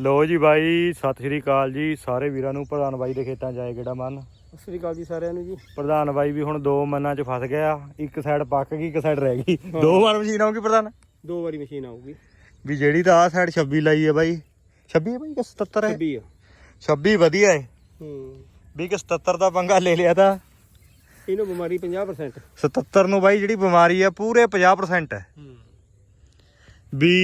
ਲੋ ਜੀ ਬਾਈ ਸਤਿ ਸ਼੍ਰੀ ਅਕਾਲ ਜੀ। ਸਾਰੇ ਵੀਰਾਂ ਨੂੰ ਪ੍ਰਧਾਨ ਬਾਈ ਦੇ ਖੇਤਾਂ ਜਾਏ ਕਿਹੜਾ ਮਨ? ਸਤਿ ਸ੍ਰੀ ਅਕਾਲ ਜੀ ਸਾਰਿਆਂ ਨੂੰ ਜੀ। ਪ੍ਰਧਾਨ ਬਾਈ ਵੀ ਹੁਣ ਦੋ ਮਨਾਂ 'ਚ ਫਸ ਗਿਆ। ਇੱਕ ਸਾਈਡ ਪੱਕ ਗਈ ਇੱਕ ਸਾਈਡ ਰਹਿ ਗਈ। ਦੋ ਵਾਰ ਮਸ਼ੀਨ ਆਊਗੀ ਪ੍ਰਧਾਨ? ਦੋ ਵਾਰੀ ਮਸ਼ੀਨ ਆਊਗੀ। ਵੀ ਜਿਹੜੀ ਤਾਂ ਆਹ ਸਾਈਡ 26 ਲਾਈ ਹੈ ਬਾਈ। 26 ਹੈ ਬਾਈ ਕਿ 77 ਹੈ 26 ਆ। 26 ਵਧੀਆ ਹੈ ਹੂੰ। ਵੀ ਕਿ 77 ਦਾ ਪੰਗਾ ਲੈ ਲਿਆ ਤਾਂ। ਇਹਨੂੰ ਬਿਮਾਰੀ 50% 77 ਨੂੰ ਬਾਈ ਜਿਹੜੀ ਬਿਮਾਰੀ ਹੈ ਪੂਰੇ 50% ਹੈ ਹੂੰ। ਵੀ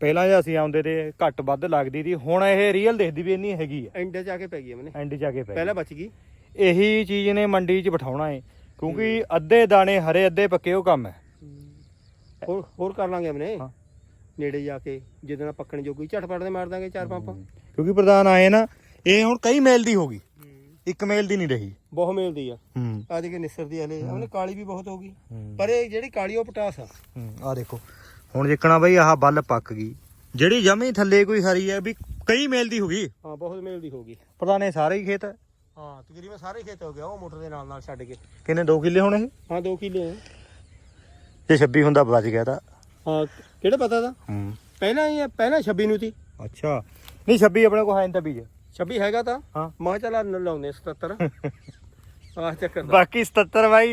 ਪਹਿਲਾਂ ਜੇ ਅਸੀਂ ਆਉਂਦੇ ਤੇ ਘੱਟ ਵੱਧ ਲੱਗਦੀ ਸੀ ਹੁਣ ਇਹ ਰੀਅਲ ਦਿਖਦੀ ਵੀ ਇੰਨੀ ਹੈਗੀ ਹੈ ਐਂਡ ਚ ਆ ਕੇ ਪੈ ਗਈ ਮੈਨੇ। ਐਂਡ ਜਾ ਕੇ ਪੈ ਪਹਿਲਾਂ ਬਚ ਗਈ। ਇਹੀ ਚੀਜ਼ ਨੇ ਮੰਡੀ 'ਚ ਬਿਠਾਉਣਾ ਹੈ ਕਿਉਂਕਿ ਅੱਧੇ ਦਾਣੇ ਹਰੇ ਅੱਧੇ ਪੱਕੇ ਉਹ ਕੰਮ ਹੈ। ਹੋਰ ਹੋਰ ਕਰ ਲਾਂਗੇ ਮੈਨੇ। ਹਾਂ। ਨੇੜੇ ਜਾ ਕੇ ਨਾਲ ਪੱਕਣ ਜੋਗੀ ਝਟਪਟ ਦੇ ਮਾਰ ਦਾਂਗੇ ਚਾਰ ਪੰਪ ਕਿਉਂਕਿ ਪ੍ਰਧਾਨ ਆਏ ਨਾ ਇਹ ਹੁਣ ਕਈ ਮੇਲ ਦੀ ਹੋ ਗਈ। ਇੱਕ ਮੇਲ ਦੀ ਨਹੀਂ ਰਹੀ। ਬਹੁਤ ਮਿਲਦੀ ਆ। ਹੂੰ। ਆ ਦੇਖੇ ਨਿਸਰਦੀ ਹਲੇ ਉਹਨੇ ਕਾਲੀ ਵੀ ਬਹੁਤ ਹੋ ਗਈ। ਪਰ ਇਹ ਜਿਹੜੀ ਕਾਲੀ ਉਹ ਪਟਾਸ ਆ। ਆ ਦੇਖੋ। ਹੁਣ ਜਿੱਕਣਾ ਬਈ ਆਹ ਬੱਲ ਪੱਕ ਗਈ। ਜਿਹੜੀ ਜਮੀ ਥੱਲੇ ਕੋਈ ਹਰੀ ਹੈ ਵੀ ਕਈ ਮੇਲ ਦੀ ਹੋ ਗਈ। ਹਾਂ ਬਹੁਤ ਮਿਲਦੀ ਹੋ ਗਈ। ਪ੍ਰਧਾਨ ਇਹ ਸਾਰੇ ਹੀ ਖੇਤ ਹੈ। ਤਕਰੀਬਨ ਸਾਰੇ ਖੇਤ ਹੋ ਗਿਆ ਉਹ ਮੋਟਰ ਦੇ ਨਾਲ ਨਾਲ ਛੱਡ ਕੇ। ਕਿੰਨੇ 2 ਕਿੱਲੇ ਹੋਣੇ ਇਹ ਹਾਂ 2 ਕਿੱਲੇ ਜੇ 26 ਹੁੰਦਾ ਬਚ ਗਿਆ ਤਾਂ। ਹਾਂ ਕਿਹੜਾ ਪਤਾ ਦਾ ਹੂੰ। ਪਹਿਲਾਂ ਹੀ ਪਹਿਲਾਂ 26 ਨੂੰ ਸੀ। ਅੱਛਾ। ਨਹੀਂ 26 ਆਪਣੇ ਕੋਲ ਹੈ ਨਹੀਂ ਤਾਂ ਬੀਜ। 26 ਹੈਗਾ ਤਾਂ। ਹਾਂ। ਮੈਂ ਚੱਲ ਲਾਉਂਦੇ 77 ਆਹ ਚੱਕਰ ਦਾ। ਬਾਕੀ 77 ਬਾਈ।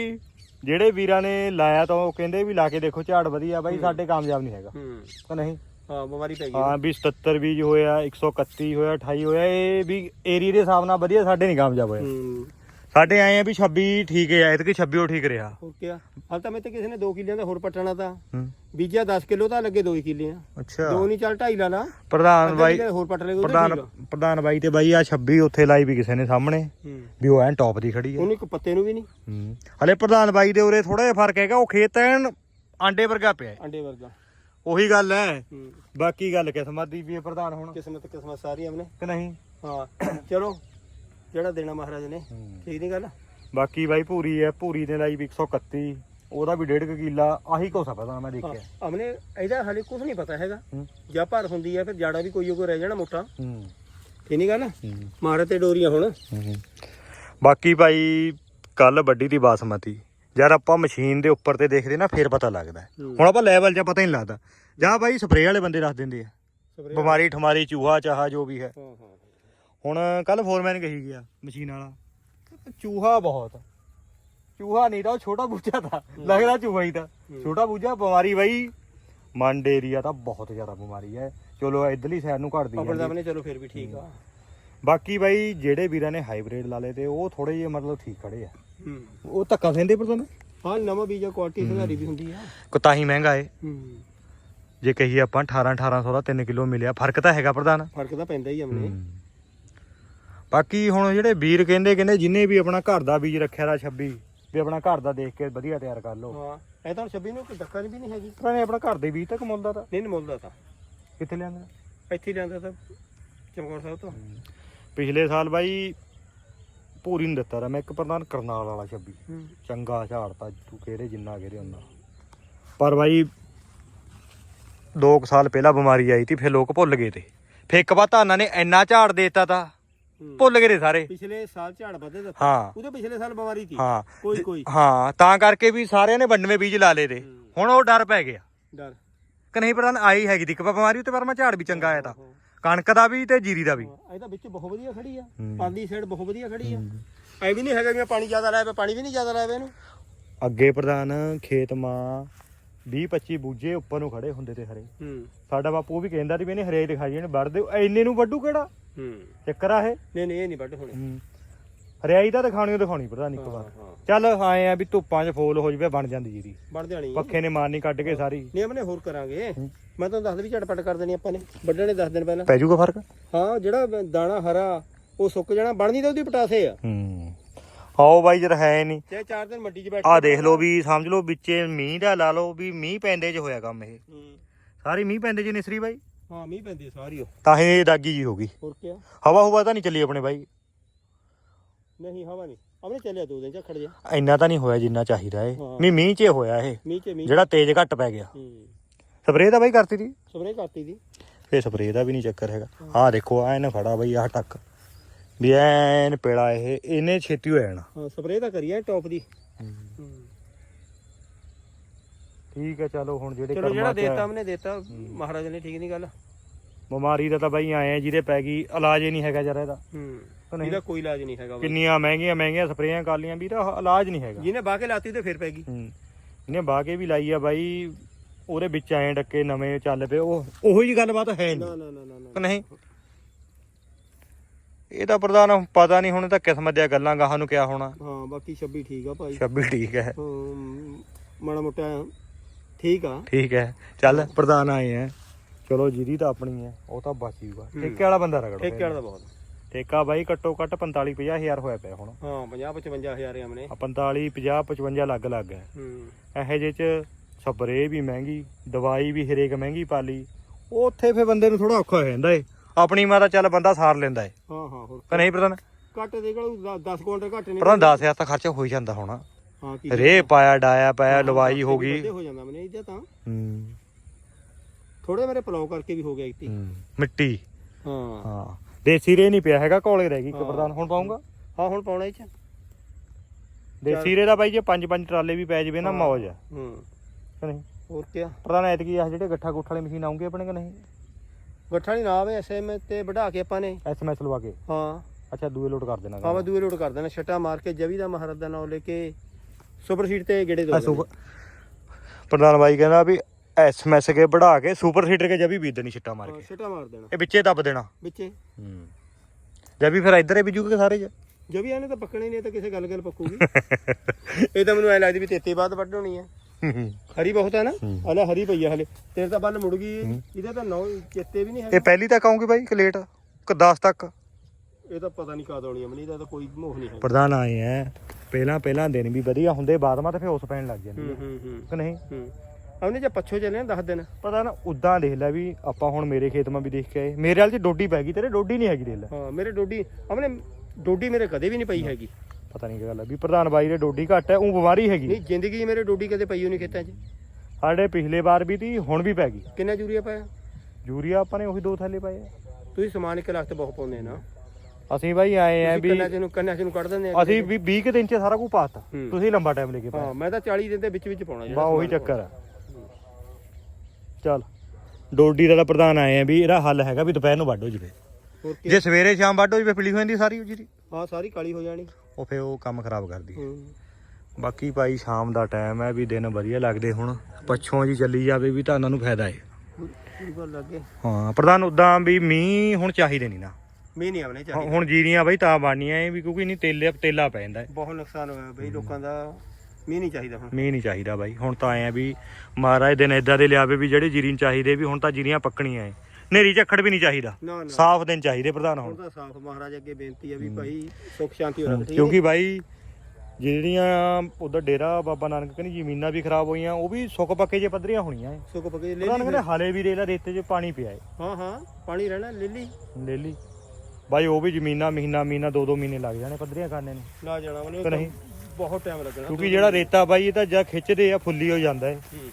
ਜਿਹੜੇ ਵੀਰਾਂ ਨੇ ਲਾਇਆ ਤਾਂ ਉਹ ਕਹਿੰਦੇ ਵੀ ਲਾ ਕੇ ਦੇਖੋ ਝਾੜ ਵਧੀਆ ਬਾਈ ਸਾਡੇ ਕਾਮਯਾਬ ਨਹੀਂ ਹੈਗਾ। ਹੂੰ। ਤਾਂ ਨਹੀਂ? ਹਾਂ ਬਿਮਾਰੀ ਪੈ ਗਈ ਹਾਂ ਵੀ 77 ਬੀਜ ਹੋਇਆ 131 ਹੋਇਆ 28 ਹੋਇਆ ਇਹ ਵੀ ਏਰੀਆ ਦੇ ਹਿਸਾਬ ਨਾਲ ਵਧੀਆ ਸਾਡੇ ਨਹੀਂ ਕਾਮਯਾਬ ਹੋਇਆ। ਹੂੰ। ਸਾਡੇ ਆਏ ਆ ਵੀ 26 ਠੀਕ ਹੈ ਐਤਕੀ 26 ਉਹ ਠੀਕ ਰਿਹਾ। ਹੋਰ ਕੀ ਹਾਲ ਤਾਂ ਮੈਂ ਤੇ ਕਿਸੇ ਨੇ 2 ਕਿੱਲਿਆਂ ਦਾ ਹੋਰ ਪਟਣਾ ਤਾਂ। ਹੂੰ। ਬੀਜਿਆ 10 ਕਿਲੋ ਤਾਂ ਲੱਗੇ 2 ਕਿੱਲੇ ਆ ਅੱਛਾ। ਦੋ ਨਹੀਂ ਚੱਲ ਢਾਈ ਲਾ ਲਾ। ਪ੍ਰਧਾਨ ਬਾਈ ਹੋਰ ਪਟ ਲੈ ਪ੍ਰਧਾਨ ਪ੍ਰਧਾਨ ਬਾਈ ਤੇ ਬਾਈ ਆ 26 ਉੱਥੇ ਲਾਈ ਵੀ ਕਿਸੇ ਨੇ ਸਾਹਮਣੇ। ਵੀ ਉਹ ਐਨ ਟੌਪ ਦੀ ਖੜੀ ਹੈ ਉਹਨੂੰ ਇੱਕ ਪੱਤੇ ਨੂੰ ਵੀ ਨਹੀਂ ਹਲੇ ਪ੍ਰਧਾਨ ਬਾਈ ਦੇ ਉਰੇ ਥੋੜਾ ਜਿਹਾ ਫ਼ਰਕ ਹੈਗਾ ਉਹ ਖੇਤ ਐਨ ਆਂਡੇ ਵਰਗਾ ਪਿਆ। ਅੰਡੇ ਵਰਗਾ। ਉਹੀ ਗੱਲ ਹੈ। ਬਾਕੀ ਗੱਲ ਕਿਸਮਤ ਦੀ ਵੀ ਪ੍ਰਧਾਨ ਹੁਣ। ਕਿਸਮਤ ਕਿਸਮਤ ਸਾਰੀ ਆਪਣੇ। ਕਿ ਨਹੀਂ? ਹਾਂ। ਚਲੋ। ਜਿਹੜਾ ਦੇਣਾ ਮਹਾਰਾਜ ਨੇ ਠੀਕ ਨਹੀਂ ਗੱਲ? ਬਾਕੀ ਬਾਈ ਪੂਰੀ ਹੈ ਪੂਰੀ ਦੇ ਲਾਈ ਵੀ 131 ਉਹਦਾ ਵੀ 1.5 ਕਿੱਲਾ ਆਹੀ ਕੋਸਾ ਪਤਾ ਮੈਂ ਦੇਖਿਆ। ਆਪਣੇ ਇਹਦਾ ਹਲੇ ਕੁਝ ਨਹੀਂ ਪਤਾ ਹੈਗਾ। ਜਾਂ ਭਰ ਹੁੰਦੀ ਹੈ ਫਿਰ ਜਾੜਾ ਵੀ ਕੋਈ ਕੋਈ ਰਹਿ ਜਾਣਾ ਮੋਟਾ। ਠੀਕ ਨਹੀਂ ਗੱਲ? ਮਾਰੇ ਤੇ ਡੋਰੀਆਂ ਹੁਣ। ਬਾਕੀ ਭਾਈ ਕੱਲ ਵੱਡੀ ਦੀ ਬਾਸਮਤੀ। ਯਾਰ ਆਪਾਂ ਮਸ਼ੀਨ ਦੇ ਉੱਪਰ ਤੇ ਦੇਖਦੇ ਨਾ ਫੇਰ ਪਤਾ ਲੱਗਦਾ। ਹੁਣ ਆਪਾਂ ਲੈਵਲ 'ਚ ਪਤਾ ਹੀ ਨਹੀਂ ਲੱਗਦਾ। ਜਾਂ ਭਾਈ ਸਪਰੇਅ ਵਾਲੇ ਬੰਦੇ ਦੱਸ ਦਿੰਦੇ ਆ। ਬਿਮਾਰੀ ਠਮਾਰੀ ਚੂਹਾ ਚਾਹਾ ਜੋ ਵੀ ਹਾਂ। ਹੁਣ ਕੱਲ ਫੋਰਮੈਨ ਕਹੀ ਗਿਆ ਮਸ਼ੀਨ ਵਾਲਾ। ਚੂਹਾ ਬਹੁਤ। ਚੂਹਾ ਨਹੀਂ ਤਾਂ ਉਹ ਛੋਟਾ ਬੂਝਾ ਤਾਂ। ਲੱਗਦਾ ਚੂਹਾ ਹੀ ਤਾਂ। ਛੋਟਾ ਬੂਝਾ ਬਿਮਾਰੀ ਬਾਈ। ਮੰਡ ਏਰੀਆ ਤਾਂ ਬਹੁਤ ਜ਼ਿਆਦਾ ਬਿਮਾਰੀ ਹੈ। ਚਲੋ ਇਧਰਲੀ ਸਾਈਡ ਨੂੰ ਘਟਦੀ ਆਪਣੇ ਦਾ ਆਪਣੇ ਚਲੋ ਫਿਰ ਵੀ ਠੀਕ ਆ। ਬਾਕੀ ਬਾਈ ਜਿਹੜੇ ਵੀਰਾਂ ਨੇ ਹਾਈਬ੍ਰਿਡ ਲਾ ਲਏ ਤੇ ਉਹ ਥੋੜੇ ਜਿਹੇ ਮਤਲਬ ਠੀਕ ਖੜੇ ਆ। ਹੂੰ। ਉਹ ਧੱਕਾ ਸਹਿੰਦੇ ਪਰ ਤੁਹਾਨੂੰ? ਹਾਂ ਨਵਾਂ ਬੀਜਾ ਕੁਆਲਿਟੀ ਸੁਧਾਰੀ ਵੀ ਹੁੰਦੀ ਆ। ਤਾਂ ਹੀ ਮਹਿੰਗਾ ਏ। ਹੂੰ। ਜੇ ਕਹੀਏ ਆਪਾਂ 18 1800 ਦਾ 3 ਕਿਲੋ ਮਿਲਿਆ ਫ਼ਰਕ ਤਾਂ ਹੈਗਾ ਪ੍ਰਧਾਨ। ਫ਼ਰਕ ਤਾਂ ਪੈਂਦਾ ਹੀ ਆਪਣੇ। ਬਾਕੀ ਹੁਣ ਜਿਹੜੇ ਵੀਰ ਕਹਿੰਦੇ ਕਹਿੰਦੇ ਜਿਨੇ ਵੀ ਆਪਣਾ ਘਰ ਦਾ ਬੀਜ ਰੱਖਿਆ ਦਾ 26 ਵੀ ਆਪਣਾ ਘਰ ਦਾ ਦੇਖ ਕੇ ਵਧੀਆ ਤਿਆਰ ਕਰ ਲਓ। ਹਾਂ ਇਹ ਤਾਂ 26 ਨੂੰ ਕੋਈ ਡੱਕਾ ਵੀ ਨਹੀਂ ਹੈਗੀ। ਪਰ ਨੇ ਆਪਣਾ ਘਰ ਦੇ ਬੀਜ ਤੱਕ ਮੁੱਲਦਾ ਤਾਂ। ਨਹੀਂ ਮੁੱਲਦਾ ਤਾਂ। ਕਿੱਥੇ ਲਿਆਂਦਾ? ਇੱਥੇ ਹੀ ਲਿਆਂਦਾ ਤਾਂ ਚਮਕੌਰ ਸਾਹਿਬ ਤੋਂ। ਪਿਛਲੇ ਸਾਲ ਬਾਈ ਪੂਰੀ ਨੂੰ ਦਿੱਤਾ ਰ ਮੈਂ ਇੱਕ ਪ੍ਰਧਾਨ ਕਰਨਾਲ ਵਾਲਾ 26 ਹੂੰ। ਚੰਗਾ ਝਾੜਤਾ ਤੂੰ ਕਿਹੜੇ ਜਿੰਨਾ ਕਿਹੜੇ ਉਹਨਾਂ ਪਰ ਬਾਈ 2 ਸਾਲ ਪਹਿਲਾਂ ਬਿਮਾਰੀ ਆਈ ਤੀ ਫਿਰ ਲੋਕ ਭੁੱਲ ਗਏ ਤੇ। ਇੱਕ ਵਾਰ ਧਾਨਾਂ ਨੇ ਇੰਨਾ ਝਾੜ ਦੇਤਾ ਤਾ। ਭੁੱਲ ਗਏ ਤੇ ਸਾਰੇ। ਪਿਛਲੇ ਸਾਲ ਝਾੜ ਵਧੇ ਦਾ ਹਾਂ। ਉਹਦੇ ਪਿਛਲੇ ਸਾਲ ਬਿਮਾਰੀ ਸੀ। ਹਾਂ। ਕੋਈ ਕੋਈ। ਹਾਂ ਤਾਂ ਕਰਕੇ ਵੀ ਸਾਰਿਆਂ ਨੇ 92 ਬੀਜ ਲਾ ਲਏ ਹੂੰ। ਹੁਣ ਉਹ ਡਰ ਪੈ ਗਿਆ। ਡਰ। ਕਿ ਨਹੀਂ ਪ੍ਰਧਾਨ ਆਈ ਹੈਗੀ ਦੀ ਵਾਰ ਬਿਮਾਰੀ ਉੱਤੇ ਪਰ ਮੈਂ ਝਾੜ ਵੀ ਚੰਗਾ ਆਇਆ ਤਾਂ। ਕਣਕ ਦਾ ਵੀ ਤੇ ਜੀਰੀ ਦਾ ਵੀ। ਇਹ ਤਾਂ ਵਿੱਚ ਬਹੁਤ ਵਧੀਆ ਖੜੀ ਆ। ਪਾਲੀ ਸਾਈਡ ਬਹੁਤ ਵਧੀਆ ਖੜੀ ਆ। ਐ ਵੀ ਨਹੀਂ ਹੈਗਾ ਵੀ ਪਾਣੀ ਜ਼ਿਆਦਾ ਲਾਇਆ ਪਿਆ ਪਾਣੀ ਵੀ ਨਹੀਂ ਜ਼ਿਆਦਾ ਲਾਇਆ ਪਿਆ ਇਹਨੂੰ। ਅੱਗੇ ਪ੍ਰਧਾਨ ਖੇਤ ਮਾਂ 20 25 ਬੂਝੇ ਉੱਪਰ ਨੂੰ ਖੜੇ ਹੁੰਦੇ ਤੇ ਹਰੇ। ਸਾਡਾ ਬਾਪੂ ਵੀ ਕਹਿੰਦਾ ਸੀ ਵੀ ਇਹਨੇ ਹਰੇ ਦਿਖਾਈ ਇਹਨੇ ਵੜ ਦਿਓ। ਇੰਨੇ ਨੂੰ ਵੱਡੂ ਕਿਹੜਾ? ਹੂੰ। ਚੱਕਰ ਆ ਇਹ? ਨਹੀਂ ਨਹੀਂ ਇਹ ਨਹੀਂ ਵੱਢ ਹੋਣੇ। ਹਰਿਆਈ ਤਾਂ ਦਿਖਾਣੀ ਓ ਦਿਖਾਉਣੀ ਪ੍ਰਧਾਨ ਇੱਕ ਵਾਰ। ਹਾਂ ਚੱਲ ਆਏ ਆ ਵੀ ਧੁੱਪਾਂ 'ਚ ਫੋਲ ਹੋ ਜਵੇ ਬਣ ਜਾਂਦੀ ਜੀਰੀ ਵੱਢ ਦੇਣੀ ਪੱਖੇ ਨੇ ਮਾਰਨੀ ਕੱਢ ਕੇ ਸਾਰੀ। ਨਹੀਂ ਆਪਣੇ ਹੋਰ ਕਰਾਂਗੇ। ਮੈਂ ਤੁਹਾਨੂੰ ਦੱਸ ਵੀ ਝਟਪਟ ਕਰ ਦੇਣੀ ਆਪਾਂ ਨੇ। ਵੱਢਣੇ 10 ਦਿਨ ਪਹਿਲਾਂ। ਪੈ ਜਾਊਗਾ ਫ਼ਰਕ? ਹਾਂ ਜਿਹੜਾ ਦਾਣਾ ਹਰਾ ਉਹ ਸੁੱਕ ਜਾਣਾ ਬਣਨੀ ਤਾਂ ਉਹਦੀ ਪਟਾਸੇ ਆ। ਹੂੰ। ਆਓ ਬਾਈ ਜਰ ਹੈ ਨਹੀਂ। ਚਾਹੇ 4 ਦਿਨ ਮੱਡੀ 'ਚ ਬੈਠ ਆ ਦੇਖ ਲਓ ਵੀ ਸਮਝ ਲਓ ਵਿੱਚੇ ਮੀਂਹ ਦਾ ਲਾ ਲਓ ਵੀ ਮੀਂਹ ਪੈਂਦੇ 'ਚ ਹੋਇਆ ਕੰਮ ਇਹ। ਹੂੰ। ਸਾਰੀ ਮੀਂਹ ਪੈਂਦੇ 'ਚ ਨਿਸਰੀ ਬਾਈ। ਹਾਂ ਮੀਂਹ ਪੈਂਦੀ ਆ ਸਾਰੀ ਉਹ। ਤਾਂ ਹੀ ਦਾਗੀ ਜੀ ਹੋ ਗਈ। ਹੋਰ ਕੀ ਹਵਾ ਹੁਵਾ ਤਾਂ ਨਹੀਂ ਚੱਲੀ ਆਪਣੇ ਬਾਈ। ਨਹੀਂ ਹਵਾ ਨਹੀਂ। ਆਪਣੇ ਚੱਲਿਆ ਦੋ ਦਿਨ ਝਖੜ ਜਾ ਇੰਨਾ ਤਾਂ ਨਹੀਂ ਹੋਇਆ ਜਿੰਨਾ ਚਾਹੀਦਾ ਇਹ ਹਾਂ। ਮੀਂਹ ਮੀਂਹ 'ਚ ਹੋਇਆ ਇਹ। ਮੀਂਹ 'ਚ ਮੀਂਹ ਜਿਹੜਾ ਤੇਜ਼ ਘੱਟ ਪੈ ਗਿਆ। ਹੂੰ। ਸਪਰੇਅ ਤਾਂ ਬਾਈ ਕਰਤੀ ਦੀ ਸਪਰੇ ਕਰਤੀ ਦੀ ਫੇ ਸਪਰੇਅ ਦਾ ਵੀ ਨਹੀਂ ਚੱਕਰ ਹੈਗਾ। ਆਹ ਦੇਖੋ ਐਨ ਖੜਾ ਬਈ ਆਹ ਟੱਕ। ਵੀ ਐਨ ਪੇੜਾ ਇਹ ਇਹਨੇ ਛੇਤੀ ਹੋ ਜਾਣਾ। ਹਾਂ ਸਪਰੇ ਤਾਂ ਕਰੀਏ ਟੌਪ ਦੀ। ਠੀਕ ਹੈ ਚਲੋ ਹੁਣ ਜਿਹੜੇ ਚਲੋ ਜਿਹੜਾ ਕਰਮਾਂ ਚ ਦੇਤਾ ਉਹਨੇ ਦੇਤਾ ਮਹਾਰਾਜ ਨੇ ਠੀਕ ਨਹੀਂ ਗੱਲ। ਬਿਮਾਰੀ ਦਾ ਤਾਂ ਬਾਈ ਆਏ ਆ ਜਿਹਦੇ ਪੈ ਗਈ ਇਲਾਜ ਹੀ ਨਹੀਂ ਹੈਗਾ ਜਰਾ ਇਹਦਾ। ਹੂੰ ਤਾਂ ਨਹੀਂ। ਇਹਦਾ ਕੋਈ ਇਲਾਜ ਨਹੀਂ ਹੈਗਾ ਬਈ। ਕਿੰਨੀਆਂ ਮਹਿੰਗੀਆਂ ਮਹਿੰਗੀਆਂ ਸਪਰੇਆਂ ਕਰ ਲੀਆਂ ਵੀ ਤਾਂ ਇਲਾਜ ਨਹੀਂ ਹੈਗਾ। ਜਿਹਨੇ ਬਾਹ ਕੇ ਲਾਤੀ ਤੇ ਫਿਰ ਪੈ ਗਈ। ਹੂੰ ਇਹਨੇ ਬਾਹ ਕੇ ਵੀ ਲਾਈ ਆ ਬਾਈ ਉਹਦੇ ਵਿੱਚ ਆਏ ਡੱਕੇ ਨਵੇਂ ਚੱਲ ਪਏ ਉਹ ਉਹੋ ਜੀ ਗੱਲਬਾਤ ਹੈ ਨਹੀਂ। ਨਾ ਨਾ ਨਾ ਨਾ ਕਿ ਨਹੀਂ? ਇਹ ਤਾਂ ਪ੍ਰਧਾਨ ਪਤਾ ਨਹੀਂ ਹੁਣ ਤਾਂ ਕਿਸਮਤ ਦੀਆਂ ਗੱਲਾਂ ਗਾਹਾਂ ਨੂੰ ਕਿਆ ਹੋਣਾ। ਹਾਂ ਬਾਕੀ 26 ਠੀਕ ਆ ਭਾਈ। 26 ਠੀਕ ਹੈ। ਹਮ, ਮਾੜਾ ਮੋਟਾ ਠੀਕ ਆ। ਠੀਕ ਹੈ। ਚੱਲ ਪ੍ਰਧਾਨ ਆਏ ਆ ਚਲੋ ਜੀਰੀ ਤਾਂ ਆਪਣੀ ਹੈ ਉਹ ਤਾਂ ਬਚ ਜੂਗਾ ਹੂੰ। ਠੇਕੇ ਵਾਲਾ ਬੰਦਾ ਰਗੜ। ਠੇਕੇ ਵਾਲਾ ਬਹੁਤ। ਠੇਕਾ ਬਾਈ ਘੱਟੋ ਘੱਟ 45 50 ਹਜ਼ਾਰ ਹੋਇਆ ਪਿਆ ਹੁਣ। ਹਾਂ 50 55 ਹਜ਼ਾਰ ਆਮਨੇ ਆ 45 50 55 ਲੱਗ ਲੱਗ ਹੈ। ਇਹੋ ਜਿਹੇ ਚ ਸਪਰੇ ਵੀ ਮਹਿੰਗੀ ਦਵਾਈ ਵੀ ਹਰੇਕ ਮਹਿੰਗੀ ਪਾਲੀ। ਉਹ ਉੱਥੇ ਫੇ ਬੰਦੇ ਨੂੰ ਥੋੜਾ ਔਖਾ ਹੋ ਜਾਂਦਾ ਏ। ਆਪਣੀ ਮਾਂ ਤਾਂ ਚੱਲ ਬੰਦਾ ਸਾਰ ਲੈਂਦਾ ਏ। ਹਾਂ ਹਾਂ ਹੋਰ ਨਹੀਂ ਪ੍ਰਧਾਨ? ਘੱਟ ਦੇ ਕੋਲ 10 ਕੁਇੰਟਲ ਘੱਟ ਨੇ ਪ੍ਰਧਾਨ 10000 ਤਾਂ ਖਰਚਾ ਹੋ ਹੀ ਜਾਂਦਾ ਹੋਣਾ। ਹਾਂ ਕੀ ਪਾਇਆ ਡਾਇਆ ਪਾਇਆ ਲਵਾਈ ਹੋ ਗਈ। ਹੋ ਜਾਂਦਾ ਮਨੇ ਇਹਦਾ ਤਾਂ। ਹੂੰ। ਥੋੜੇ ਮੇਰੇ ਪਲਾਉ ਕਰਕੇ ਵੀ ਹੋ ਗਿਆ ਇੱਥੇ ਹੂੰ, ਮਿੱਟੀ। ਹਾਂ। ਹਾਂ ਦੇਸੀ ਰੇ ਨਹੀਂ ਪਿਆ ਹੈਗਾ ਕੋਲੇ ਰਹਿ ਗਈ ਇੱਕ ਹਾਂ। ਪ੍ਰਧਾਨ ਹੁਣ ਪਾਉਂਗਾ। ਹਾਂ ਹੁਣ ਪਾਉਣਾ ਇਹ ਚ। ਦੇਸੀ ਰੇ ਦਾ ਬਾਈ ਜੇ ਪੰਜ ਪੰਜ ਟਰਾਲੇ ਵੀ ਪੈ ਜਵੇ ਨਾ ਹਾਂ। ਮੌਜ ਆ। ਹੂੰ। ਕਿ ਨਹੀਂ? ਹੋਰ ਕੀ ਪ੍ਰਧਾਨ ਐਤਕੀ ਆ ਜਿਹੜੇ ਗੱਠਾ ਗੁੱਠ ਵਾਲੀ ਮਸ਼ੀਨ ਆਉਂਗੇ ਆਪਣੇ ਕਿ ਨਹੀਂ? ਗੱਠਾ ਨਹੀਂ ਨਾ ਆਵੇ ਐਸਐਮ ਤੇ ਵਧਾ ਕੇ ਆਪਾਂ ਨੇ। ਐਸਐਮਐਸ ਲਵਾ ਕੇ। ਹਾਂ। ਅੱਛਾ ਦੂਏ ਲੋਡ ਕਰ ਦੇਣਾ। ਆਵਾ ਦੂਏ ਲੋਡ ਕਰ ਦੇਣਾ ਛੱਟਾ ਮਾਰ ਕੇ ਜਵੀ ਦਾ ਮਹਾਰਤ ਦਾ ਨਾਮ ਲੈ ਕੇ। ਸੁਪਰ ਸੀਟ ਤੇ ਗੇੜੇ ਦੋ ਸੁਪਰ ਪ੍ਰਧਾਨ ਬਾਈ ਕਹਿੰਦਾ ਵੀ ਐਸਐਮਐਸ ਕੇ ਵਧਾ ਕੇ ਸੁਪਰ ਸੀਡਰ ਕੇ ਜਬੀ ਬੀਜ ਦੇਣੀ ਛਿੱਟਾ ਮਾਰ ਕੇ। ਛੱਟਾ ਮਾਰ ਦੇਣਾ। ਇਹ ਵਿੱਚੇ ਦੱਬ ਦੇਣਾ। ਵਿੱਚੇ। ਹੂੰ। ਜਬੀ ਫਿਰ ਇੱਧਰ ਹੀ ਬੀਜੂਗੇ ਸਾਰੇ ਚ ਜਵੀ ਆਨੇ ਤਾਂ ਪੱਕਣੇ ਨਹੀਂ ਤਾਂ ਕਿਸੇ ਗੱਲ ਗੱਲ ਪੱਕੂਗੀ। ਇਹ ਤਾਂ ਮੈਨੂੰ ਐ ਲੱਗਦੀ ਵੀ ਤੇਤੇ ਬਾਅਦ ਵੱਢ ਹੋਣੀ ਆ ਹਰੀ ਬਹੁਤ ਹੈ। ਨਾ। ਹਲੇ ਹਰੀ ਪਈ ਆ ਹਲੇ। ਤੇਰੇ ਤਾਂ ਬੱਲ ਮੁੜ ਗਈ ਇਹਦੇ ਤਾਂ ਨੌ ਚੇਤੇ ਵੀ ਨਹੀਂ ਇਹ ਹੈ ਪਹਿਲੀ ਤੱਕ ਆਉਂਗੀ ਬਾਈ ਕਿ ਲੇਟ? ਕਿ 10 ਤੱਕ? ਇਹ ਤਾਂ ਪਤਾ ਨਹੀਂ ਕਦ ਆਉਣੀ ਮਨੀ ਇਹਦਾ ਤਾਂ ਕੋਈ ਮੋਹ ਨਹੀਂ ਹੈ ਪ੍ਰਧਾਨ ਆਏ ਐ ਪਹਿਲਾਂ ਪਹਿਲਾਂ ਦਿਨ ਵੀ ਵਧੀਆ ਹੁੰਦੇ ਬਾਅਦ ਮਾ ਤਾਂ ਫਿਰ ਉਸ ਪੈਣ ਲੱਗ ਜਾਂਦੀ ਹੂੰ ਹੈ ਹੂੰ ਹੂੰ। ਕਿ ਨਹੀਂ? ਹੂੰ। ਉਹਨੇ ਜੇ ਪੱਛੋ ਚੱਲੇ ਨਾ 10 ਦਿਨ। ਪਤਾ ਨਾ ਉਦਾਂ ਦੇਖ ਲੈ ਵੀ ਆਪਾਂ ਹੁਣ ਮੇਰੇ ਖੇਤ ਮਾ ਵੀ ਦੇਖ ਕੇ ਆਏ। ਮੇਰੇ ਵਾਲ ਚ ਡੋਡੀ ਪੈ ਗਈ ਤੇਰੇ ਡੋਡੀ ਨਹੀਂ ਹੈਗੀ ਦੇਖ ਲੈ। ਹਾਂ ਮੇਰੇ ਡੋਡੀ ਆਪਣੇ ਡੋਡੀ ਮੇਰੇ ਕਦੇ ਵੀ ਨਹੀਂ ਪਈ ਹੈਗੀ। ਪਤਾ ਨਹੀਂ ਕੀ ਗੱਲ ਹੈ ਵੀ ਪ੍ਰਧਾਨ ਬਾਈ ਦੇ ਡੋਡੀ ਘੱਟ ਹੈ ਉਹ ਬਿਮਾਰੀ ਹੈਗੀ। ਨਹੀਂ ਜ਼ਿੰਦਗੀ 'ਚ ਮੇਰੇ ਡੋਡੀ ਕਦੇ ਪਈ ਨਹੀਂ ਖੇਤਾਂ 'ਚ? ਸਾਡੇ ਪਿਛਲੇ ਵਾਰ ਵੀ ਤੀ ਹੁਣ ਵੀ ਪੈ ਗਈ। ਕਿੰਨਾ ਯੂਰੀਆ ਪਾਇਆ? ਯੂਰੀਆ ਆਪਾਂ ਨੇ ਉਹੀ ਦੋ ਥੈਲੇ ਪਾਏ ਆ। ਤੁਸੀਂ ਸਮਾਨ ਇੱਕ ਲੱਖ ਤੇ ਬਹੁਤ ਪਾਉਂਦੇ ਨਾ। ਅਸੀਂ ਬਾਈ ਆਏ ਆ ਵੀ ਕੰਨਾਂ 'ਚ ਨੂੰ ਕੰਨਾਂ 'ਚ ਨੂੰ ਕੱਢ ਦਿੰਦੇ ਆ ਅਸੀਂ ਵੀ 20 ਕੁ ਦਿਨ ਚ ਸਾਰਾ ਕੁਝ ਪਾਤਾ। ਹੂੰ। ਤੁਸੀਂ ਲੰਬਾ ਟਾਈਮ ਲੈ ਕੇ ਪਾਇਆ। ਹਾਂ ਮੈਂ ਤਾਂ 40 ਦਿਨ ਦੇ ਵਿੱਚ ਵਿੱਚ ਪਾਉਣਾ ਬਾ ਉਹੀ ਸਮਾਨ ਚੱਕਰ ਆ। ਚੱਲ। ਡੋਡੀ ਦਾ ਤਾਂ ਪ੍ਰਧਾਨ ਆਏ ਆ ਵੀ ਇਹਦਾ ਹੱਲ ਹੈਗਾ ਵੀ ਦੁਪਹਿਰ ਨੂੰ ਵੱਢ ਜਵੇ। ਹੋਰ ਕੀ? ਜੇ ਸਵੇਰੇ ਸ਼ਾਮ ਵੱਢ ਜਵੇ ਪੀਲੀ ਹੋ ਜਾਂਦੀ ਸਾਰੀ ਉਹ ਜੀਰੀ ਹਾਂ ਸਾਰੀ ਕਾਲੀ ਹੋ ਜਾਣੀ। ਉਹ ਫੇ ਉਹ ਕੰਮ ਖਰਾਬ ਕਰਦੀ। ਹੂੰ। ਬਾਕੀ ਭਾਈ ਸ਼ਾਮ ਦਾ ਟਾਈਮ ਹੈ ਵੀ ਦਿਨ ਵਧੀਆ ਲੱਗਦੇ ਹੁਣ। ਪੱਛੋਂ ਜੀ ਚੱਲੀ ਜਾਵੇ ਵੀ ਤਾਂ ਉਹਨਾਂ ਨੂੰ ਫਾਇਦਾ ਹੈ ਪੂਰੀ ਗੱਲ ਲੱਗੇ ਹਾਂ ਪ੍ਰਧਾਨ ਉਦਾਂ ਵੀ ਮੀਂਹ ਹੁਣ ਚਾਹੀਦੇ ਨਹੀਂ ਨਾ। ਮੀਂਹ ਹੁਣ- ਚਾਹੀਦੇ। ਹੁਣ ਜੀਰੀਆਂ ਬਾਈ ਤਾਂ ਬਾਣੀਆਂ ਐ ਵੀ ਕਿਉਂਕਿ ਨਹੀਂ ਤੇਲੇ ਤੇਲਾ ਪੈ ਜਾਂਦਾ। ਬਹੁਤ ਨੁਕਸਾਨ ਹੋਇਆ ਬਈ ਲੋਕਾਂ ਦਾ ਮੀਂਹ ਨਹੀਂ ਚਾਹੀਦਾ ਹੁਣ। ਮੀਂਹ ਨਹੀਂ ਚਾਹੀਦਾ ਬਾਈ। ਹੁਣ ਤਾਂ ਆਏ ਆ ਵੀ ਮਹਾਰਾਜ ਦਿਨ ਇਦਾਂ ਦੇ ਲਿਆਵੇ ਵੀ ਜਿਹੜੇ ਜੀਰੀਆਂ ਚਾਹੀਦੇ ਵੀ ਹੁਣ ਤਾਂ ਜੀਰੀਆਂ ਪੱਕਣੀਆਂ ਐ। ਨੇਰੀ ਝੱਖੜ ਵੀ ਨਹੀਂ ਚਾਹੀਦਾ। ਨਾ ਨਾ। ਸਾਫ਼ ਦਿਨ ਚਾਹੀਦੇ ਪ੍ਰਧਾਨ ਹੁਣ। ਹੁਣ ਤਾਂ ਸਾਫ਼ ਮਹਾਰਾਜ ਅੱਗੇ ਬੇਨਤੀ ਆ ਵੀ ਭਾਈ ਸੁੱਖ ਸ਼ਾਂਤੀ ਹੋ ਰੱਖੀ। ਕਿਉਂਕਿ ਬਾਈ ਜਿਹੜੀਆਂ ਉਧਰ ਡੇਰਾ ਬਾਬਾ ਨਾਨਕ ਕਨੀ ਜ਼ਮੀਨਾਂ ਵੀ ਖਰਾਬ ਹੋਈਆਂ ਉਹ ਵੀ ਸੁੱਕ ਪੱਕੇ ਜੇ ਪੱਧਰੀਆਂ ਹੋਣੀਆਂ ਐ। ਸੁੱਕ ਪਕੇ ਲੈ ਪ੍ਰਧਾਨ ਲਈ ਕਹਿੰਦੇ ਹਾਲੇ ਵੀ ਰੇਲਾ ਰੇਤੇ 'ਚ ਪਾਣੀ ਪਿਆ ਏ। ਹਾਂ ਹਾਂ ਪਾਣੀ ਰਹਿਣਾ ਲਿਲੀ। ਡੇਲੀ ਬਾਈ ਉਹ ਵੀ ਜ਼ਮੀਨਾਂ ਮਹੀਨਾ ਮਹੀਨਾ ਦੋ ਦੋ ਮਹੀਨੇ ਲੱਗ ਜਾਣੇ ਪੱਧਰੀਆਂ ਕਰਨੇ ਨੂੰ। ਨਾ ਜਾਣਾ ਉਹਨੇ ਕਿ ਨਹੀਂ? ਬਹੁਤ ਟਾਈਮ ਲੱਗਣਾ ਕਿਉਂਕਿ ਜਿਹੜਾ ਰੇਤਾ ਬਾਈ ਇਹ ਤਾਂ ਜਾਂ ਖਿੱਚਦੇ ਆ ਫੁੱਲੀ ਹੋ ਜਾਂਦਾ ਹੂੰ, ਹੂੰ।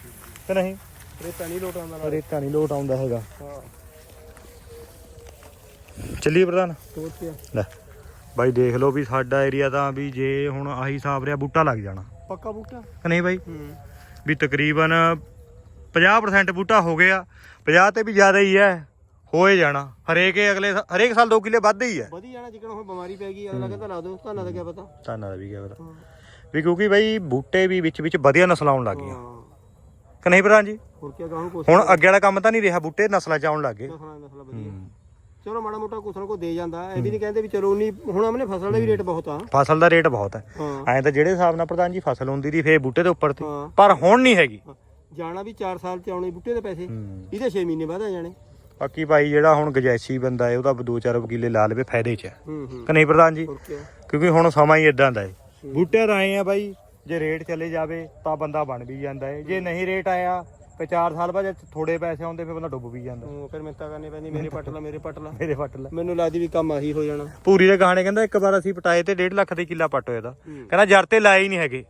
ਕਿ ਨਹੀਂ? ਰੇਤਾ ਨਹੀਂ ਲੋਟ ਆਉਂਦਾ ਰੇਤਾ ਨਹੀਂ ਲੋਟ ਆਉਂਦਾ ਹੈਗਾ। ਚੱਲੀਏ ਪ੍ਰਧਾਨ? ਲੈ ਬਾਈ ਦੇਖ ਲਓ ਵੀ ਸਾਡਾ ਏਰੀਆ ਤਾਂ ਵੀ ਜੇ ਹੁਣ ਆਹੀ ਹਿਸਾਬ ਰਿਹਾ ਬੂਟਾ ਲੱਗ ਜਾਣਾ। ਪੱਕਾ ਬੂਟਾ? ਕਿ ਨਹੀਂ ਬਾਈ? ਵੀ ਤਕਰੀਬਨ 50% ਬੂਟਾ ਹੋ ਗਿਆ। 50 ਤੇ ਵੀ ਜ਼ਿਆਦਾ ਹੀ ਹੈ। ਹੋਏ ਜਾਣਾ। ਹਰੇਕ ਹੀ ਅਗਲੇ ਸਾ- ਹਰੇਕ ਸਾਲ 2 ਕਿੱਲੇ ਵੱਧ ਹੀ ਹੈ। ਵਧੀ ਜਾਣਾ ਜਿਕਣ ਹੁਣ ਬਿਮਾਰੀ ਪੈ ਗਈ ਅਗਲਾ ਕਹਿੰਦਾ ਲਾ ਦੋ ਤੁਹਾਨੂੰ ਤਾਂ ਕੀ ਪਤਾ। ਧੰਨਾ ਦਾ ਵੀ ਕਿਹਾ ਪਤਾ। ਹਾਂ। ਵੀ ਕਿਉਂਕਿ ਬਾਈ ਬੂਟੇ ਵੀ ਵਿੱਚ ਵਿੱਚ ਵਧੀਆ ਨਸਲਾਂ ਆਉਣ ਲੱਗ ਗਈਆਂ। ਹਾਂ। ਕਿ ਨਹੀਂ ਪ੍ਰਧਾਨ ਜੀ? ਹੋਰ ਕੀ ਗਾਹੂ ਕੋਸ ਹੁਣ ਅੱਗੇ ਵਾਲਾ ਕੰਮ ਤਾਂ ਨਹੀਂ ਰਿਹਾ ਬੂਟੇ ਨਸਲਾਂ ਚ ਆਉਣ ਲੱਗ ਗਏ। ਨਸਲਾਂ ਨਸਲਾਂ ਵਧੀਆ। ਚਲੋ ਮਾੜਾ ਮੋਟਾ ਕੁਛ ਨਾ ਕੋ ਦੇ ਜਾਂਦਾ। ਇਹ ਵੀ ਨਹੀਂ ਕਹਿੰਦੇ ਵੀ ਚਲੋ ਉਨੀ ਹੁਣ ਆਪਣੇ ਫਸਲ ਦਾ ਵੀ ਰੇਟ ਬਹੁਤ ਆ। ਫਸਲ ਦਾ ਰੇਟ ਬਹੁਤ ਹੈ ਹਾਂ। ਐਂ ਤਾਂ ਜਿਹੜੇ ਹਿਸਾਬ ਨਾਲ ਪ੍ਰਧਾਨ ਜੀ ਫਸਲ ਹੁੰਦੀ ਦੀ ਫੇਰ ਬੂਟੇ ਦੇ ਉੱਪਰ ਤੇ। ਹਾਂ। ਪਰ ਹੁਣ ਨਹੀਂ ਹੈਗੀ। ਜਾਣਾ ਵੀ 4 ਸਾਲ ਚ ਆਉਣੇ ਬੂਟੇ ਦੇ ਪੈਸੇ। ਹੂੰ। ਇਹਦੇ 6 ਮਹੀਨੇ ਬਾਅਦ ਆ ਜਾਣੇ। ਬਾਕੀ ਭਾਈ ਜਿਹੜਾ ਹੁਣ ਗਜੈਸੀ ਬੰਦਾ ਹੈ ਉਹਦਾ ਦੋ ਚਾਰ ਕਿੱਲੇ ਲਾ ਲਵੇ ਫਾਇਦੇ ਚ। ਹੈ ਹੂੰ। ਹੂੰ ਕਿ ਨਹੀਂ ਪ੍ਰਧਾਨ ਜੀ ਕਿਉਂਕਿ ਹੁਣ ਸਮਾਂ ਹੀ ਇਦਾਂ ਦਾ ਹੈ। ਬੂਟੇ ਆਏ ਆ ਬਾਈ ਜੇ ਰੇਟ ਚਲੇ ਜਾਵੇ ਤਾਂ ਬੰਦਾ ਬਣ ਵੀ ਜਾਂਦਾ ਹੈ ਜੇ ਨਹੀਂ ਰੇਟ ਆਇਆ ਤੇ 4 ਸਾਲ ਬਾਅਦ ਥੋੜੇ ਪੈਸੇ ਆਉਂਦੇ ਫਿਰ ਬੰਦਾ ਡੁੱਬ ਵੀ ਜਾਂਦਾ। ਉਹ ਫਿਰ ਮਿੰਤਾ ਕਰਨੀ ਪੈਂਦੀ ਮੇਰੇ ਪੱਟ ਲਾ ਮੇਰੇ ਪੱਟ ਲਾ। ਮੇਰੇ ਫੱਟ ਲੈ। ਮੈਨੂੰ ਲੱਗਦੀ ਵੀ ਕੰਮ ਆਹੀ ਹੋ ਜਾਣਾ। ਪੂਰੀ ਦੇ ਗਾਣੇ ਕਹਿੰਦਾ ਇੱਕ ਵਾਰ ਅਸੀਂ ਪਟਾਏ ਤੇ 1.5 ਲੱਖ ਦੇ ਕਿੱਲਾ ਪੱਟ ਹੋਇਆ ਦਾ। ਕਹਿੰਦਾ ਜਰ ਤੇ ਲਾਏ ਹੀ ਨਹੀਂ ਹੈਗੇ।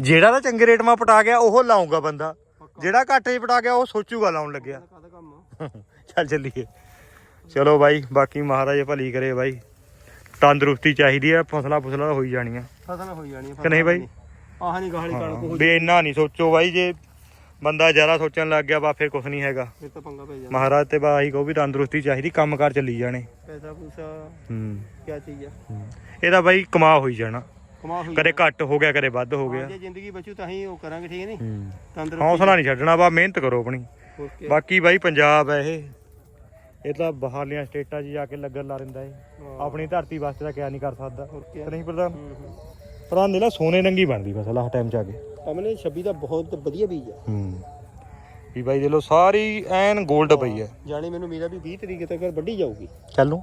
ਜਿਹੜਾ ਤਾਂ ਚੰਗੇ ਰੇਟ ਮਾ ਪਟਾ ਗਿਆ ਉਹ ਲਾਊਗਾ ਬੰਦਾ। ਜਿਹੜਾ ਘੱਟ 'ਚ ਪਟਾ ਗਿਆ ਉਹ ਸੋਚੂਗਾ ਲਾਉਣ ਲੱਗਿਆ। ਕਾਹਦਾ ਕੰਮ ਆ? ਚੱਲ ਚੱਲੀਏ। ਚਲੋ ਬਾਈ ਬਾਕੀ ਮਹਾਰਾਜ ਭਲੀ ਕਰੇ ਬਾਈ। ਤੰਦਰੁਸਤੀ ਚਾਹੀਦੀ ਆ ਫਸਲਾਂ ਫਸਲਾਂ ਹੋਈ ਜਾਣੀਆਂ। ਫਸਲ ਹੋਈ ਜਾਣੀ ਕਿ ਨਹੀਂ ਬਾਈ? ਆਹ ਨਹੀਂ ਗਾਹਲੀ ਕਣਕ ਹੋ ਵੀ ਇੰਨਾ ਨਹੀਂ ਸੋਚੋ ਬਾਈ ਜੇ ਬੰਦਾ ਜ਼ਿਆਦਾ ਸੋਚਣ ਲੱਗ ਗਿਆ ਬਾ ਫਿਰ ਕੁਝ ਨਹੀਂ ਹੈਗਾ। ਫਿਰ ਤਾਂ ਪੰਗਾ ਪੈ ਜਾਂਦਾ ਮਹਾਰਾਜ ਤੇ ਬਾਈ ਕੋ ਵੀ ਤੰਦਰੁਸਤੀ ਚਾਹੀਦੀ ਕੰਮਕਾਰ ਚੱਲੀ ਜਾਣੇ। ਪੈਸਾ ਪੂਸਾ ਹੂੰ। ਕੀ ਚੀਜ਼ ਆ। ਇਹਦਾ ਬਾਈ ਕਮਾ ਹੋਈ ਜਾਣਾ। ਕਮਾ ਹੋਈ ਕਦੇ ਘੱਟ ਹੋ ਗਿਆ ਕਦੇ ਵੱਧ ਹੋ ਗਿਆ। ਜੇ ਜ਼ਿੰਦਗੀ ਬਚੂ ਤਾਂ ਹੀ ਉਹ ਕਰਾਂਗੇ ਠੀਕ ਨਹੀਂ? ਹੂੰ। ਤੰਦਰੁਸਤ। ਹੌਸਲਾ ਨਹੀਂ ਛੱਡਣਾ ਬਾ ਮਿਹਨਤ ਕਰੋ ਆਪਣੀ। ਓਕੇ ਬਾਕੀ ਬਾਈ ਪੰਜਾਬ ਹੈ ਇਹ। ਇਹ ਤਾਂ ਬਾਹਰਲੀਆਂ ਸਟੇਟਾਂ 'ਚ ਜਾ ਕੇ ਲੱਗਣ ਲਾ ਦਿੰਦਾ ਏ। ਆਪਣੀ ਧਰਤੀ ਵਾਸਤੇ ਤਾਂ ਕਿਆ ਨਹੀਂ ਕਰ ਸਕਦਾ। ਹੋਰ ਕੀ? ਤੇ ਨਹੀਂ ਪ੍ਰਧਾਨ? ਪ੍ਰਧਾਨ ਦੇ ਲਾ ਸੋਨੇ ਨੰਗੀ ਬਣਦੀ ਫਸਲ ਆਹ ਟਾਈਮ 'ਚ ਆ ਕੇ। ਅਮਨੇ 26 ਦਾ ਬਹੁਤ ਵਧੀਆ ਬੀਜ ਆ। ਹੂੰ। ਵੀ ਬਾਈ ਦੇ ਲੋ ਸਾਰੀ ਐਨ 골ਡ ਪਈ ਹੈ ਜਾਣੀ ਮੈਨੂੰ ਮੇਰਾ ਵੀ 20 ਤਰੀਕ ਤੱਕ ਵੱਢੀ ਜਾਊਗੀ। ਚੱਲ ਨੂੰ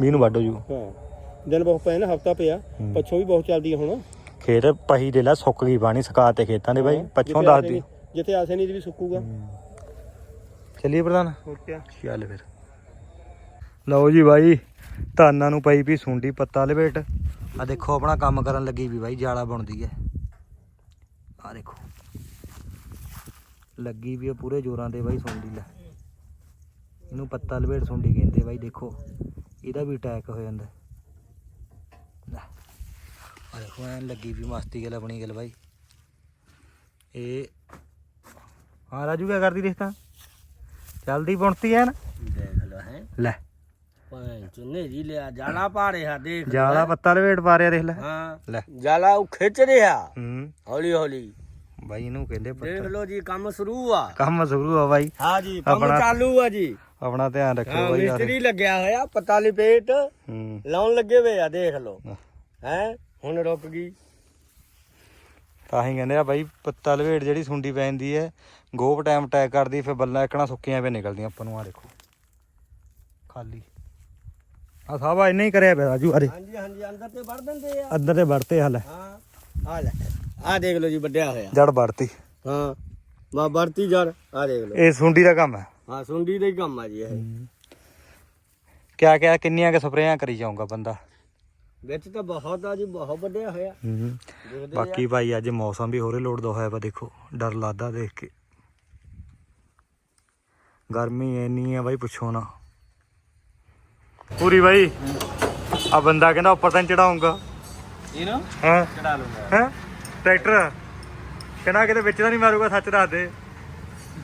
ਮੀਂਹ ਨੂੰ ਵੱਢ ਜੂ। ਹਾਂ। ਦਿਨ ਬਹੁਤ ਪਏ ਨਾ ਹਫਤਾ ਪਿਆ। ਪੱਛੋਂ ਵੀ ਬਹੁਤ ਚੱਲਦੀ ਆ ਹੁਣ। ਖੇਤ ਪਹੀ ਦੇ ਲਾ ਸੁੱਕ ਗਈ ਪਾਣੀ ਸੁਕਾ ਤੇ ਖੇਤਾਂ ਦੇ ਬਾਈ। ਪੱਛੋਂ ਜਿੱਥੇ ਦੱਸ ਆਸੇ ਦੀ ਨਹੀਂ- ਜਿੱਥੇ ਆਸੇ ਨਹੀਂ ਦੀ ਵੀ ਸੁੱਕੂਗਾ। ਚੱਲੀਏ ਪ੍ਰਧਾਨ। ਹੋਰ ਚੱਲ ਫਿਰ। ਲਓ ਜੀ ਬਾਈ ਧਾਨਾਂ ਨੂੰ ਪਈ ਵੀ ਸੁੰਡੀ ਪੱਤਾ ਲਪੇਟ। ਆ ਦੇਖੋ ਆਪਣਾ ਕੰਮ ਕਰਨ ਲੱਗੀ ਵੀ ਬਾਈ ਜਾਲਾ ਬਣਦੀ ਹੈ ਆ ਦੇਖੋ। ਲੱਗੀ ਵੀ ਆ ਪੂਰੇ ਜ਼ੋਰਾਂ ਤੇ ਬਾਈ ਸੁੰਡੀ ਲੈ। ਇਹਨੂੰ ਪੱਤਾ ਲਪੇਟ ਸੁੰਡੀ ਕਹਿੰਦੇ ਬਾਈ ਦੇਖੋ। ਇਹਦਾ ਵੀ ਅਟੈਕ ਹੋ ਜਾਂਦਾ। ਆ ਦੇਖੋ ਐਨ ਲੱਗੀ ਵੀ ਮਸਤੀ ਗੱਲ ਆਪਣੀ ਗੱਲ ਬਾਈ। ਇਹ ਹਾਂ ਰਾਜੂ ਕੀ ਕਰਦੀ ਦੇਖ ਤਾਂ ਚੱਲਦੀ ਪੁਣਤੀ ਐ ਨਾ ਦੇਖ ਲੋ ਹੈ। ਲੈ। ਪੰਚ ਨੇਰੀ ਲਿਆ ਜਾਲਾ ਪਾ ਰਿਹਾ ਦੇਖ ਹੈਂ। ਪੱਤਾ ਲਵੇਟ ਪਾ ਰਿਆ ਦੇਖ ਲੈ। ਹਾਂ ਲੈ। ਜਾਲਾ ਉਹ ਖਿੱਚ ਰਿਹਾ। ਹੂੰ। ਹੌਲੀ ਹੌਲੀ। ਬਾਈ ਇਹਨੂੰ ਕਹਿੰਦੇ ਦੇਖ ਪੱਤਾ ਲੋ ਜੀ ਕੰਮ ਸ਼ੁਰੂ ਆ। ਕੰਮ ਸ਼ੁਰੂ ਆ ਬਾਈ। ਹਾਂ ਜੀ ਕੰਮ ਚਾਲੂ ਆ ਜੀ। ਆਪਣਾ ਧਿਆਨ ਰੱਖਿਓ ਹਾਂ ਬਾਈ ਮਿਸਤਰੀ ਲੱਗਿਆ ਹੋਇਆ ਪਤਾ ਲਪੇਟ ਹੂੰ। ਲਾਉਣ ਲੱਗੇ ਵੇ ਆ ਦੇਖ ਲੋ। ਹੈ? ਹੁਣ ਰੁਕ ਗਈ। ਤਾਂ ਹੀ ਕਹਿੰਦੇ ਆ ਬਾਈ ਪੱਤਾ ਲਵੇਟ ਜਿਹੜੀ ਸੁੰਡੀ ਪੈਂਦੀ ਹੈ ਗੋਪ ਟਾਈਮ ਅਟੈਕ ਕਰਦੀ ਫਿਰ ਬੱਲਾਂ ਇਕਣਾ ਸੁੱਕੀਆਂ ਪੇ ਨਿਕਲਦੀਆਂ ਆਪਾਂ ਨੂੰ ਆ ਦੇਖੋ। ਖਾਲੀ। ਆ ਸਾਵਾ ਇੰਨਾ ਹੀ ਕਰਿਆ ਪਿਆ ਰਾਜੂ ਅਰੇ ਹਾਂਜੀ ਹਾਂਜੀ ਅੰਦਰ ਤੇ ਵੜ ਦਿੰਦੇ ਆ। ਅੰਦਰ ਤੇ ਵੜਤੇ ਹਲ ਹਾਂ ਆ ਲੈ। ਆ ਦੇਖ ਲੋ ਜੀ ਵੱਡਿਆ ਹੋਇਆ। ਜੜ ਵੜਤੀ। ਹਾਂ ਬਾ ਵਰਤੀ ਜੜ ਆ ਦੇਖ ਲੋ ਇਹ ਸੁੰਡੀ ਦਾ ਕੰਮ ਹੈ। ਹਾਂ ਸੁੰਡੀ ਦਾ ਹੀ ਕੰਮ ਆ ਜੀ ਇਹ। ਕਿਆ ਕਿਆ ਕਿੰਨੀਆਂ ਕਿ ਸਪਰੇਆਂ ਕਰੀ ਜਾਊਗਾ ਬੰਦਾ। ਵਿੱਚ ਤਾਂ ਬਹੁਤ ਆ ਜੀ ਬਹੁਤ ਵੱਡਿਆ ਹੋਇਆ। ਹੂੰ ਦੇਖਦੇ ਬਾਕੀ ਭਾਈ ਅੱਜ ਮੌਸਮ ਵੀ ਹੋਰੇ ਲੋੜ ਦਾ ਹੋਇਆ ਵਾ ਦੇਖੋ ਡਰ ਲੱਗਦਾ ਦੇਖ ਕੇ। ਗਰਮੀ ਇੰਨੀ ਆ ਬਾਈ ਪੁੱਛੋ ਨਾ। ਪੂਰੀ ਬਾਈ ਆ ਬੰਦਾ ਕਹਿੰਦਾ ਉੱਪਰ ਤਾਂ ਚੜਾਉਂਗਾ। ਇਹਨੂੰ ਹਾਂ? ਚੜਾ ਲੂੰਗਾ ਹੈ? ਟਰੈਕਟਰ? ਕਹਿੰਦਾ ਕਿਤੇ ਵਿੱਚ ਤਾਂ ਨਹੀਂ ਮਾਰੂਗਾ ਸੱਚ ਦੱਸ ਦੇ।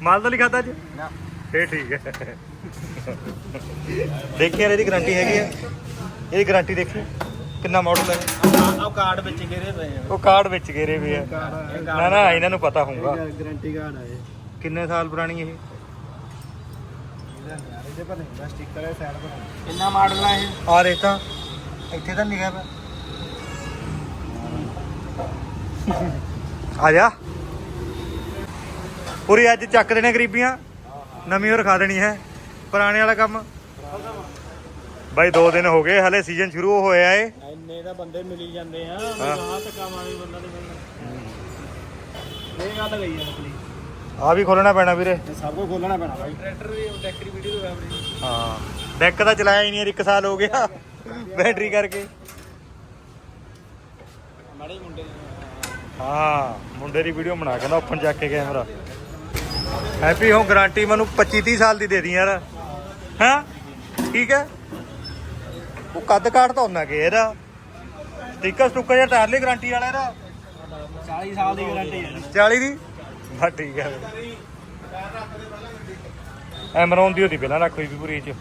ਮਾਲ ਤਾਂ ਨਹੀਂ ਖਾਦਾ ਅੱਜ? ਨਾ। ਫੇਰ ਠੀਕ ਹੈ। ਦੇਖੀ ਯਾਰ ਇਹਦੀ ਗਾਰੰਟੀ ਹੈਗੀ ਆ। ਇਹਦੀ ਗਾਰੰਟੀ ਦੇਖੀ। ਕਿੰਨਾ ਮਾਡਲ ਹੈ? ਆਹ ਕਾਰਡ ਵਿੱਚ ਗਿਰੇ ਪਏ ਆ। ਉਹ ਕਾਰਡ ਵਿੱਚ ਗੇਰੇ ਵੀ ਆ। ਨਾ ਨਾ ਇਹਨਾਂ ਨੂੰ ਪਤਾ ਹੋਊਗਾ। ਗਾਰੰਟੀ ਕਾਰਡ ਆ ਇਹ। ਕਿੰਨੇ ਸਾਲ ਪੁਰਾਣੀ ਇਹ? ਇਹਦੇ ਪਰ ਨਹੀਂ ਸਟicker ਹੈ ਸਾਈਡ ਪਰ ਕਿੰਨਾ ਮਾਡਲ ਆ ਇਹ? ਆ ਦੇਖ ਤਾਂ ਇੱਥੇ ਤਾਂ ਲਿਖਿਆ ਪਿਆ ਆ ਜਾ। ਪੂਰੀ ਅੱਜ ਚੱਕ ਦੇਣੇ ਗਰੀਬੀਆਂ। ਨਵੀਂ ਹੋਰ ਖਾ ਦੇਣੀ ਹੈ। ਪੁਰਾਣੇ ਵਾਲਾ ਕੰਮ। ਬਾਈ 2 ਦਿਨ ਹੋ ਗਏ ਹਲੇ ਸੀਜ਼ਨ ਸ਼ੁਰੂ ਹੋਇਆ ਏ। ਇੰਨੇ ਤਾਂ ਬੰਦੇ ਮਿਲੀ ਜਾਂਦੇ ਆ। ਹਾਂ। ਆਹ ਧੱਕਾ ਮਾਰੇ ਬੰਦਾ ਦੇ ਇਹ ਗੱਲ ਗਈ ਆ ਨਕਲੀ ਆ ਵੀ ਖੋਲਣਾ ਪੈਣਾ ਵੀਰੇ। ਸਭ ਕੁਝ ਖੋਲਣਾ ਪੈਣਾ ਬਾਈ। ਟਰੈਕਟਰ ਦੀ ਡੈਕਰੀ ਵੀਡੀਓ ਤੋਂ ਆਪਣੀ। ਹਾਂ। ਡੈਕ ਤਾਂ ਚਲਾਇਆ ਹੀ ਨਹੀਂ ਯਾਰ ਇੱਕ ਸਾਲ ਹੋ ਗਿਆ। ਬੈਟਰੀ ਕਰਕੇ। ਮਾੜੇ ਮੁੰਡੇ ਹਾਂ ਮੁੰਡੇ ਦੀ ਵੀਡੀਓ ਬਣਾ ਕਹਿੰਦਾ ਓਪਨ ਚੱਕ ਕੇ ਕੈਮਰਾ ਹੈਪੀ ਹੋ ਗਾਰੰਟੀ ਮੈਨੂੰ 25 30 ਸਾਲ ਦੀ ਦੇ ਦੀ ਯਾਰ। ਹਾਂ? ਠੀਕ ਹੈ? ਉਹ ਕੱਦ ਕਾਟ ਤਾਂ ਉਹਨਾਂ ਕੇ ਇਹਦਾ ਸਟicker ਸਟੁੱਕਰ ਜਾਂ ਟਾਇਰ ਲਈ ਗਾਰੰਟੀ ਵਾਲਾ ਇਹਦਾ। 40 ਸਾਲ ਦੀ ਗਾਰੰਟੀ ਹੈ। 40 ਦੀ? ਬਸ ਠੀਕ ਹੈ ਐਮਰੋਨ ਦੀ ਹੋਦੀ ਪਹਿਲਾਂ ਰੱਖੋਈ ਵੀ ਪੂਰੀ ਚ।